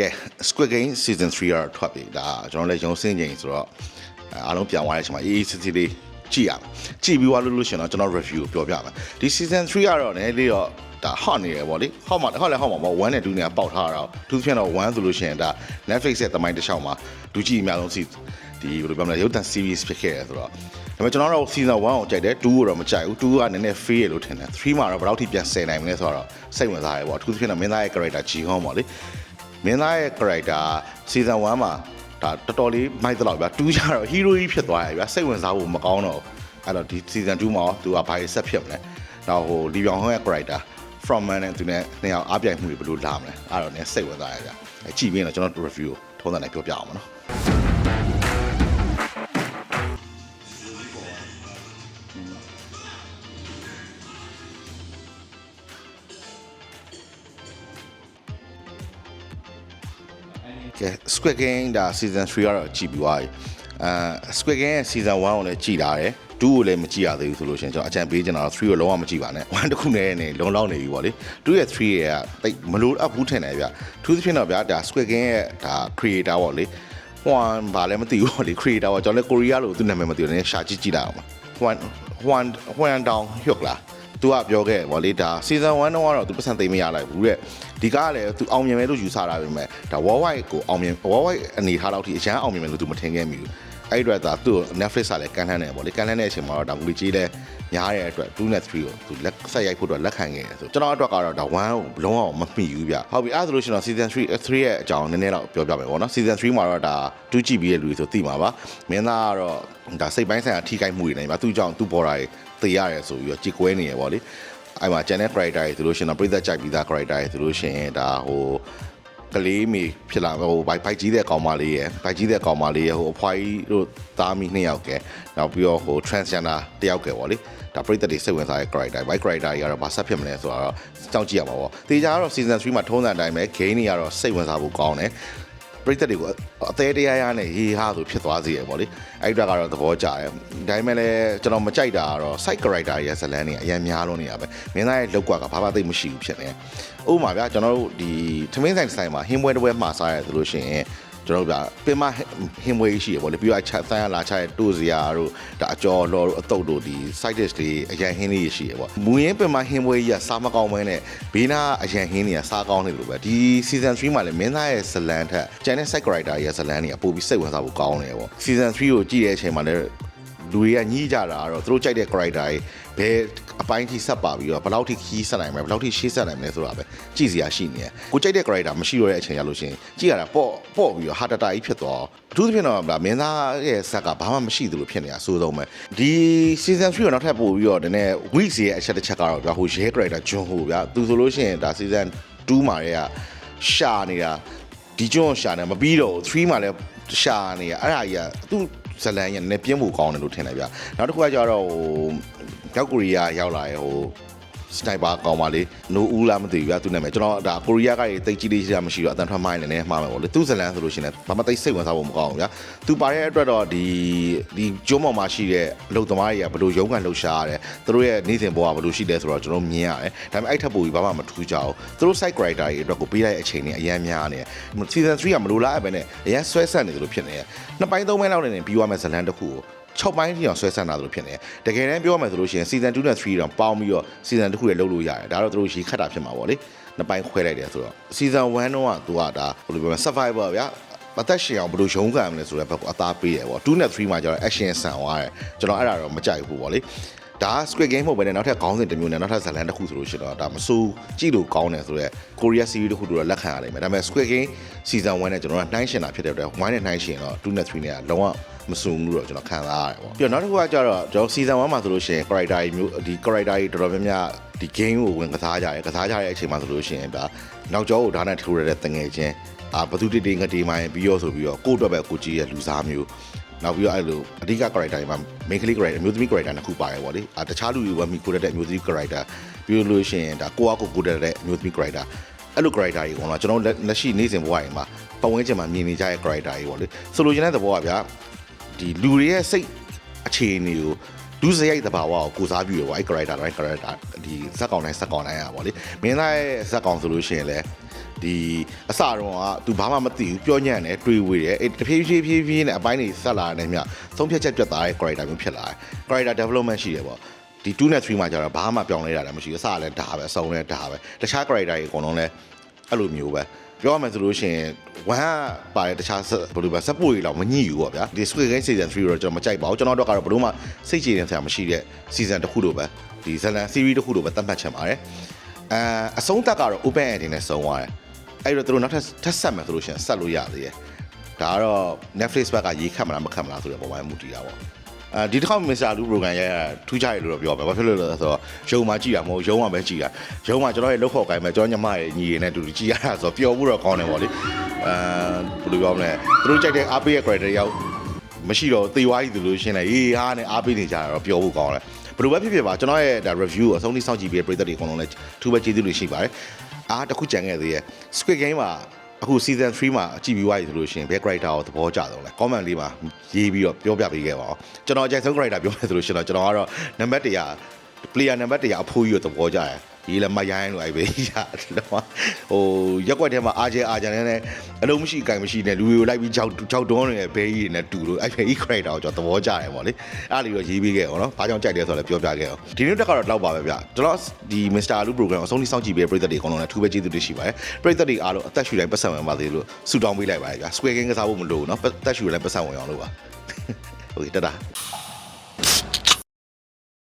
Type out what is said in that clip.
ကဲ Squid Game Season 3ကတော့ထွက်ပြီဒါကျွန်တော်လည်းရုံစင်းချိန်ဆိုတော့အားလုံးပြန်သွားတဲ့အချိန်မှာအေးအေးစစ်စစ်လေးကြည့်ရအောင်ကြည့်ပြီးသွားလို့လို့ရှင်တော့ကျွန်တော် review ကိုပြောပြမယ်ဒီ Season 3ကတော့နည်းလေးတော့ဒါ hot နေရပေါ့လေ hot မှာ hot လည်း hot မှာပေါ့1နဲ့2နဲ့ပေါက်ထားတာတော့သူဖြစ်တော့1ဆိုလို့ရှိရင်ဒါ Netflix ရဲ့သမိုင်းတစ်လျှောက်မှာဒူကြည့်အများဆုံးစီဒီဘယ်လိုပြောမလဲရုပ်သံ series ဖြစ်ခဲ့တယ်ဆိုတော့ဒါပေမဲ့ကျွန်တော်တို့ season 1ကိုကြိုက်တယ်2ကိုတော့မကြိုက်ဘူး2ကနည်းနည်း fail လို့ထင်တယ်3မှာတော့ဘယ်လောက်ထိပြန်ဆယ်နိုင်မလဲဆိုတော့စိတ်ဝင်စားရပေါ့အထူးသဖြင့်တော့မင်းသားရဲ့ character ဂျီဟွန်ပေါ့လေ မင်းသားရဲ့ character season 1မှာဒါတော်တော်လေးမိုက်တော့ဗျာ2ကျတော့ hero ကြီးဖြစ်သွားရဗျာစိတ်ဝင်စားဖို့မကောင်းတော့အဲ့တော့ဒီ season 2မှာသူကဘာဆက်ဖြစ်မလဲတော့ဟိုလီဗျောင်ဟွန်ရဲ့ character from man နဲ့သူနဲ့နှစ်ယောက်အားပြိုင်မှုတွေဘယ်လိုလာမလဲအဲ့တော့ねစိတ်ဝင်စားရဗျာအဲကြည့်ပြီးတော့ကျွန်တော် review ထုံးစံနဲ့ပြောပြအောင်မနော် ကဲ Squid Game ဒါ season 3ကတော့ကြည့်ပြီးသွားပြီအဲ Squid Game ရဲ့ season 1ကိုလည်းကြည်လာတယ်2ကိုလည်းမကြည့်ရသေးဘူးဆိုလို့ရှိရင်ကျွန်တော်အကြံပေးချင်တာတော့3ကိုလုံးဝမကြည့်ပါနဲ့1တစ်ခုနဲ့နေလုံလောက်နေပြီပေါ့လေ2ရဲ့3ရဲ့ကတိတ်မလို့အပ်ဘူးထင်တယ်ဗျထူးသဖြင့်တော့ဗျာဒါ Squid Game ရဲ့ဒါ creator ပေါ့လေဟွမ်ဘာလဲမသိဘူးပေါ့လေ creator ပေါ့ကျွန်တော်လည်းကိုရီးယားလို့သူနာမည်မသိဘူးနည်းရှာကြည့်ကြည့်လိုက်အောင်ပါဟွမ်ဟွမ်ဟွမ်တောင်ဟျုတ်လား သူကပြောခဲ့ဗောလေဒါ season 1တော့ကတော့သူပတ်စံသိမ်းမရလိုက်ဘူးတဲ့ဒီကားကလည်းသူအောင်မြင်မယ်လို့ယူဆတာပဲမဲ့ဒါ worldwide ကိုအောင်မြင် worldwide အနေထားတော့ထိအရန်အောင်မြင်မယ်လို့သူမထင်ခဲ့မိဘူး အဲ့ဒီအတွက်ဒါသူ့ Netflix ကလည်းကန်လှမ်းတယ်ဗောလေကန်လှမ်းတဲ့အချိန်မှာတော့ဒါငွေကြီးလဲများတဲ့အတွက်2နဲ့3ကိုသူလက်ဆက်ရိုက်ဖို့တော့လက်ခံခဲ့တယ်ဆိုကျွန်တော်အတွက်ကတော့ဒါ1ကိုလုံးဝမမှီဘူးဗျဟုတ်ပြီအဲ့ဒါဆိုလို့ရှိရင်တော့ season 3 3ရဲ့အကြောင်းနည်းနည်းတော့ပြောပြမယ်ဗောနော် season 3မှာတော့ဒါ 2GB ရဲ့လူတွေဆိုသိမှာပါမင်းသားကတော့ဒါစိတ်ပိုင်းဆိုင်ရာထိခိုက်မှုတွေနေပါသူ့ကြောင့်သူ့ပေါ်တာတွေသိရတယ်ဆိုပြီးတော့ကြည်ကွဲနေရဗောလေအဲ့မှာ channel character တွေဆိုလို့ရှိရင်တော့ပြည်သက်ကြိုက်ပြီးသား character တွေဆိုလို့ရှိရင်ဒါဟို ကလေးမီဖြစ်လာဟိုဘိုက်ဘိုက်ကြီးတဲ့ကောင်မလေးရယ်ဘိုက်ကြီးတဲ့ကောင်မလေးရယ်ဟိုအဖွားကြီးတို့သားမီနှစ်ယောက်ကဲနောက်ပြီးတော့ဟို transgender တယောက်ကဲပေါ့လေဒါပြည်သက်တွေစိတ်ဝင်စားတဲ့ character bike character တွေကတော့ဘာဆက်ဖြစ်မလဲဆိုတော့ကြောက်ကြည့်ရမှာပေါ့တေချာကတော့ season 3မှာထုံးစံအတိုင်းပဲ game တွေကတော့စိတ်ဝင်စားဖို့ကောင်းတယ် ပရိသတ်တွေကိုအသေးတရားရနဲ့ဟေးဟာဆိုဖြစ်သွားစေရပေါ့လေအဲ့ဒီတော့ကတော့သဘောကျတယ်ဒါပေမဲ့လည်းကျွန်တော်မကြိုက်တာကတော့ side character ရဲ့ဇလန်းတွေအရင်များလို့နေရပဲမင်းသားရဲ့လောက်ကွာကဘာမှသိမရှိဘူးဖြစ်နေဥပမာဗျာကျွန်တော်တို့ဒီထမင်းဆိုင်ဆိုင်မှာဟင်းပွဲတစ်ပွဲမှာစားရတယ်ဆိုလို့ရှိရင် ကျွန်တော်တို့ဗျာပင်မဟင်းပွဲရှိရပေါ့လေပြီးတော့ချက်ဆန်းရလာချတဲ့တူစရာတို့ဒါအကျော်လော်တို့အတုပ်တို့ဒီ side dish တွေအရင်ဟင်းလေးရှိရပေါ့မူရင်းပင်မဟင်းပွဲကြီးကစားမကောင်းမဲနဲ့ဘေးနာအရင်ဟင်းတွေကစားကောင်းနေလို့ပဲဒီ season 3မှာလည်းမင်းသားရဲ့ဇလန်ထက်ကျန်တဲ့ side character ရဲ့ဇလန်တွေကပို့ပြီးစိတ်ဝင်စားဖို့ကောင်းနေပေါ့ season 3ကိုကြည့်တဲ့အချိန်မှာလည်း လူတွေကညှိကြတာကတော့သူတို့ကြိုက်တဲ့ character တွေဘယ်အပိုင်းထိဆက်ပါပြီးတော့ဘယ်လောက်ထိခီးဆက်နိုင်မလဲဘယ်လောက်ထိရှေ့ဆက်နိုင်မလဲဆိုတာပဲကြည့်စရာရှိနေတယ်ကိုကြိုက်တဲ့ character မရှိတော့တဲ့အချိန်ရလို့ရှိရင်ကြည့်ရတာပေါ့ပေါ့ပြီးတော့ heart attack ကြီးဖြစ်သွားအထူးသဖြင့်တော့ဗလားမင်းသားရဲ့ဇက်ကဘာမှမရှိသလိုဖြစ်နေတာအဆိုးဆုံးပဲဒီ season 3ကိုနောက်ထပ်ပို့ပြီးတော့နည်းနည်း week ရဲ့အချက်တစ်ချက်ကတော့ဗျာဟိုရဲ character ဂျွန်ဟိုဗျာသူဆိုလို့ရှိရင်ဒါ season 2မှာရဲ့ရှာနေတာဒီကျွန်းရှာနေမပြီးတော့3မှာလည်းရှာနေရအဲ့ဒါကြီးကသူ့ ဇလန်ရနည်းပြင်းဖို့ကောင်းတယ်လို့ထင်တယ်ဗျနောက်တစ်ခုကကျတော့ဟိုမြောက်ကိုရီးယားရောက်လာရဲ့ဟို စနိုက်ပါကောင်ပါလေနိုဦးလားမသိဘူးဗျာသူနာမည်ကျွန်တော်ဒါကိုရီးယားကတိတ်ကြီးလေးရှိတာမရှိတော့အတန်ထွက်မိုင်းလည်းနည်းမှားမယ်ပေါ့လေသူဇလန်ဆိုလို့ရှိရင်ဘာမှတိတ်စိတ်ဝင်စားဖို့မကောင်းဘူးဗျာသူပါတဲ့အတွက်တော့ဒီဒီကျုံးပေါ်မှာရှိတဲ့အလုပ်သမားတွေကဘယ်လိုရုန်းကန်လှုပ်ရှားရတယ်သူတို့ရဲ့နေ့စဉ်ဘဝဘယ်လိုရှိလဲဆိုတော့ကျွန်တော်မြင်ရတယ်ဒါပေမဲ့အဲ့ထက်ပိုပြီးဘာမှမထူးကြဘူးသူတို့ side character တွေအတွက်ကိုပေးလိုက်တဲ့အချိန်တွေအများများနေ season 3ကမလိုလားပဲနဲ့အရင်ဆွဲဆက်နေတယ်လို့ဖြစ်နေတယ်နှစ်ပိုင်းသုံးပိုင်းလောက်နေပြီးသွားမဲ့ဇလန်တစ်ခုကို 6ပိုင်းထိအောင်ဆွဲဆက်လာသလိုဖြစ်နေတယ်တကယ်တမ်းပြောရမယ်ဆိုလို့ရှိရင် season 2နဲ့3တော့ပေါင်းပြီးတော့ season တစ်ခုလည်းလုပ်လို့ရတယ်ဒါတော့သူတို့ရေခတ်တာဖြစ်မှာပေါ့လေနှစ်ပိုင်းခွဲလိုက်တယ်ဆိုတော့ season 1တော့ကသူကဒါဘယ်လိုပြောမလဲ survivor ဗျာအသက်ရှင်အောင်ဘယ်လိုရုန်းကန်မလဲဆိုတော့ဘက်ကအသားပေးတယ်ပေါ့2နဲ့3မှာကျတော့ action ဆန်သွားတယ်ကျွန်တော်အဲ့ဒါတော့မကြိုက်ဘူးပေါ့လေ ဒါ Squid Game မဟုတ်ဘဲနဲ့နောက်ထပ်ခေါင်းစဉ်တစ်မျိုးနဲ့နောက်ထပ်ဇာတ်လမ်းတစ်ခုဆိုလို့ရှိတော့ဒါမစိုးကြည့်လို့ကောင်းတယ်ဆိုတော့ Korea series တစ်ခုတော့လက်ခံရနိုင်မယ်ဒါပေမဲ့ Squid Game season 1နဲ့ကျွန်တော်ကနှိုင်းရှင်တာဖြစ်တဲ့အတွက်1နဲ့နှိုင်းရှင်တော့2နဲ့3နဲ့ကလုံးဝမစုံဘူးတော့ကျွန်တော်ခံစားရတယ်ပေါ့ပြီးတော့နောက်တစ်ခုကကျတော့ကျွန်တော် season 1မှာဆိုလို့ရှိရင် character တွေမျိုးဒီ character တွေတော်တော်များများဒီ game ကိုဝင်ကစားကြတယ်ကစားကြတဲ့အချိန်မှာဆိုလို့ရှိရင်ဒါနောက်ကျောကိုဒါနဲ့ထိုးရတဲ့တငယ်ချင်းအာဘသူတိတိငတိမိုင်းပြီးရောဆိုပြီးတော့ကိုယ့်အတွက်ပဲကိုကြည့်ရလူစားမျိုး နောက်ပြီးတော့အဲ့လိုအဓိက character တွေမှာ main character အမျိုးသမီး character နှစ်ခုပါတယ်ဗောလေအာတခြားလူတွေဝမ်းမိကိုရတဲ့အမျိုးသမီး character ပြီးလို့ရှိရင်ဒါကိုယ့်အကိုကိုရတဲ့အမျိုးသမီး character အဲ့လို character တွေကတော့ကျွန်တော်လက်ရှိနေ့စဉ်ဘဝတွေမှာပတ်ဝန်းကျင်မှာမြင်နေကြတဲ့ character တွေဗောလေဆိုလိုချင်တဲ့သဘောကဗျာဒီလူတွေရဲ့စိတ်အခြေအနေကိုဒုစရိုက်တဘာဝကိုကိုစားပြုရပေါ့အဲ့ character တိုင်း character ဒီဇက်ကောင်တိုင်းဇက်ကောင်တိုင်းอ่ะဗောလေမင်းသားရဲ့ဇက်ကောင်ဆိုလို့ရှိရင်လည်း ဒီအစတော့က तू ဘာမှမသိဘူးပြောညံ့တယ်တွေးဝေးတယ်အဲ့တဖြည်းဖြည်းဖြည်းဖြည်းနဲ့အပိုင်းတွေဆက်လာတဲ့မြတ်သုံးဖြတ်ချက်ပြတ်သားတဲ့ character မျိုးဖြစ်လာတယ် character development ရှိတယ်ပေါ့ဒီ2နဲ့3မှာကျတော့ဘာမှပြောင်းလဲတာလည်းမရှိဘူးအစလည်းဒါပဲအဆုံးလည်းဒါပဲတခြား character တွေအကုန်လုံးလည်းအဲ့လိုမျိုးပဲပြောရမယ်ဆိုလို့ရှိရင်ဝမ်းကပါတဲ့တခြားဘယ်လိုပဲစပွေလောက်မညှိဘူးပေါ့ဗျာဒီ Squid Game season 3တော့ကျွန်တော်မကြိုက်ပါဘူးကျွန်တော်တို့ကတော့ဘယ်လို့မှစိတ်ကြည်နေဆရာမရှိတဲ့ season တစ်ခုလိုပဲဒီဇလန် series တစ်ခုလိုပဲသတ်မှတ်ချင်ပါတယ်အဲအဆုံးသက်ကတော့ open ending နဲ့ဆုံးသွားတယ် အဲ့တော့သူတို့နောက်ထပ်ထပ်ဆက်မယ်ဆိုလို့ရှိရင်ဆက်လို့ရသေးတယ်ဒါကတော့ Netflix ဘက်ကရေးခတ်မလားမခတ်မလားဆိုတဲ့ပုံမှန်မူတည်တာပေါ့အဲဒီတစ်ခါမစ္စတာလူ program ရရထူးခြားရလို့တော့ပြောပါဘာဖြစ်လို့လဲဆိုတော့ရုံမှာကြည်တာမဟုတ်ရုံမှာပဲကြည်တာရုံမှာကျွန်တော်ရဲ့လောက်ခေါ်ကိုင်းမဲ့ကျွန်တော်ညမရဲ့ညီရည်နဲ့တူတူကြည်ရတာဆိုတော့ပျော်မှုတော့ကောင်းတယ်ပေါ့လေအဲဘယ်လိုပြောမလဲသူတို့ကြိုက်တဲ့အားပေးရဲ့ character ရောက်မရှိတော့သေဝါးကြီးသူလို့ရှင်းလဲရေးဟာနဲ့အားပေးနေကြတာတော့ပြောဖို့ကောင်းတယ်ဘယ်လိုပဲဖြစ်ဖြစ်ပါကျွန်တော်ရဲ့ဒါ review ကိုအဆုံးထိစောင့်ကြည့်ပြီးပြည်သက်တွေအကုန်လုံးလည်းထူးပဲကျေးဇူးတွေရှိပါတယ် အားတစ်ခုကြံခဲ့သေးရဲ့ Squid Game မှာအခု season 3မှာကြည့်ပြီးွားပြီဆိုလို့ရှိရင်ဘယ် character ကိုသဘောကျတော့လဲ comment လေးမှာရေးပြီးတော့ပြောပြပေးခဲ့ပါအောင်ကျွန်တော်အကြိုက်ဆုံး character ပြောမယ်ဆိုလို့ရှိရင်တော့ကျွန်တော်ကတော့ number 100 player number 100အဖိုးကြီးကိုသဘောကျတယ် ဒီလည်းမရိုင်းလို့အဲ့ပဲရတယ်တော့ဟိုရက်ွက်ထဲမှာအားကျဲအားကျန်နေနဲ့အလုံးမရှိအကင်မရှိနဲ့လူတွေကိုလိုက်ပြီးကြောက်ကြောက်တွန်းနေတဲ့ဘဲကြီးတွေနဲ့တူလို့အဲ့ပဲ e character ကိုကျွန်တော်သဘောကျတယ်ပေါ့လေအဲ့လိုတော့ရေးပေးခဲ့အောင်နော်ဘာကြောင့်ကြိုက်တယ်ဆိုတော့လည်းပြောပြခဲ့အောင်ဒီနေ့တက်ကတော့တော့ပါပဲဗျကျွန်တော်ဒီ Mr. Alu program အဆုံးထိစောင့်ကြည့်ပေးပြည်သက်တွေအကုန်လုံးလည်းထူးပဲကျေးဇူးတင်ရှိပါတယ်ပြည်သက်တွေအားလုံးအသက်ရှူတိုင်းပတ်စံဝင်ပါသေးလို့ဆူတောင်းပေးလိုက်ပါတယ်ဗျ Square Game ကစားဖို့မလိုဘူးနော်ပတ်သက်ရှူတိုင်းပတ်စံဝင်အောင်လို့ပါဟုတ်ကဲ့တတာ